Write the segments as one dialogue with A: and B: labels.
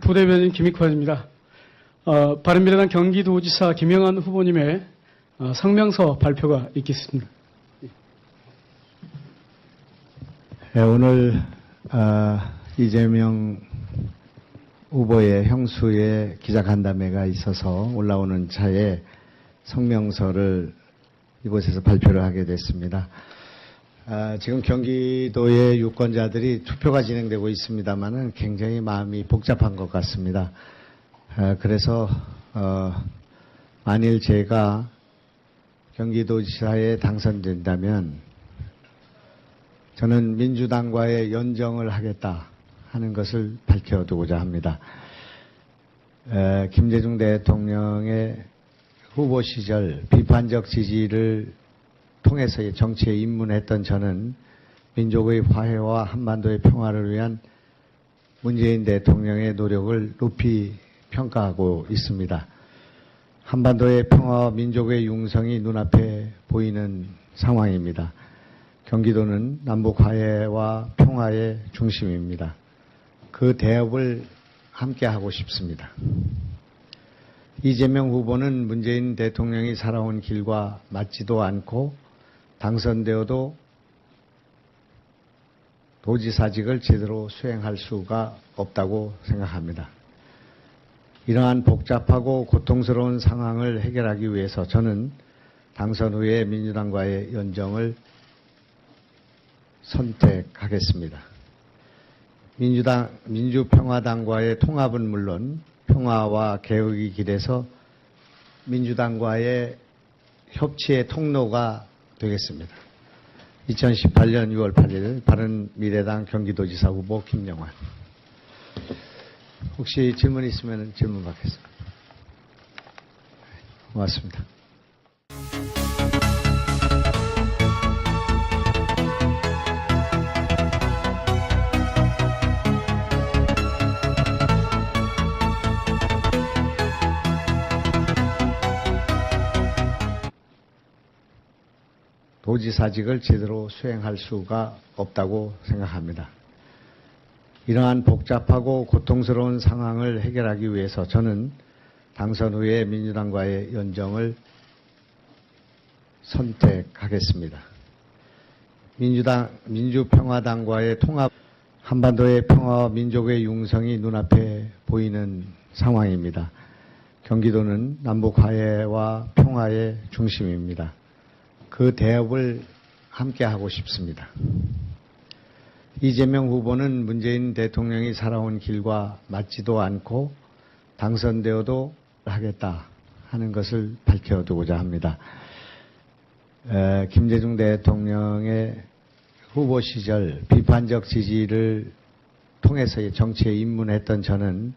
A: 부대변인 김익환입니다. 어, 바른미래당 경기도지사 김영환 후보님의 어, 성명서 발표가 있겠습니다.
B: 네, 오늘 아, 이재명 후보의 형수의 기자간담회가 있어서 올라오는 차에 성명서를 이곳에서 발표를 하게 됐습니다. 아, 지금 경기도의 유권자들이 투표가 진행되고 있습니다만은 굉장히 마음이 복잡한 것 같습니다. 아, 그래서 어, 만일 제가 경기도지사에 당선된다면 저는 민주당과의 연정을 하겠다 하는 것을 밝혀두고자 합니다. 에, 김대중 대통령의 후보 시절 비판적 지지를 통해서 정치에 입문했던 저는 민족의 화해와 한반도의 평화를 위한 문재인 대통령의 노력을 높이 평가하고 있습니다. 한반도의 평화와 민족의 융성이 눈앞에 보이는 상황입니다. 경기도는 남북 화해와 평화의 중심입니다. 그 대업을 함께 하고 싶습니다. 이재명 후보는 문재인 대통령이 살아온 길과 맞지도 않고 당선되어도 도지사직을 제대로 수행할 수가 없다고 생각합니다. 이러한 복잡하고 고통스러운 상황을 해결하기 위해서 저는 당선 후에 민주당과의 연정을 선택하겠습니다. 민주당, 민주평화당과의 통합은 물론 평화와 개혁의 길에서 민주당과의 협치의 통로가 되겠습니다. 2018년 6월 8일 바른미래당 경기도지사 후보 김영환. 혹시 질문 있으면 질문 받겠습니다. 고맙습니다. 도지사직을 제대로 수행할 수가 없다고 생각합니다. 이러한 복잡하고 고통스러운 상황을 해결하기 위해서 저는 당선 후에 민주당과의 연정을 선택하겠습니다. 민주당, 민주평화당과의 통합, 한반도의 평화와 민족의 융성이 눈앞에 보이는 상황입니다. 경기도는 남북 화해와 평화의 중심입니다. 그 대업을 함께 하고 싶습니다. 이재명 후보는 문재인 대통령이 살아온 길과 맞지도 않고 당선되어도 하겠다 하는 것을 밝혀두고자 합니다. 에, 김대중 대통령의 후보 시절 비판적 지지를 통해서 정치에 입문했던 저는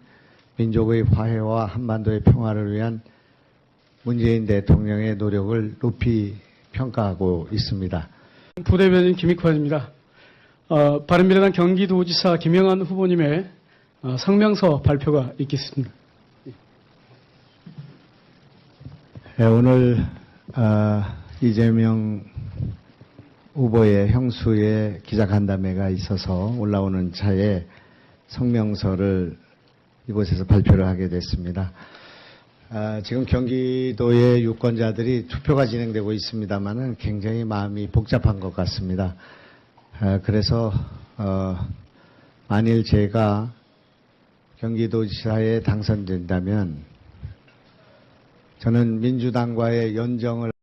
B: 민족의 화해와 한반도의 평화를 위한 문재인 대통령의 노력을 높이 평가하고 있습니다.
A: 부대변인 김익환입니다. 어, 바른미래당 경기도지사 김영환 후보님의 어, 성명서 발표가 있겠습니다.
B: 네, 오늘 아, 이재명 후보의 형수의 기자간담회가 있어서 올라오는 차에 성명서를 이곳에서 발표를 하게 됐습니다. 아, 지금 경기도의 유권자들이 투표가 진행되고 있습니다만은 굉장히 마음이 복잡한 것 같습니다. 아, 그래서 어, 만일 제가 경기도지사에 당선된다면 저는 민주당과의 연정을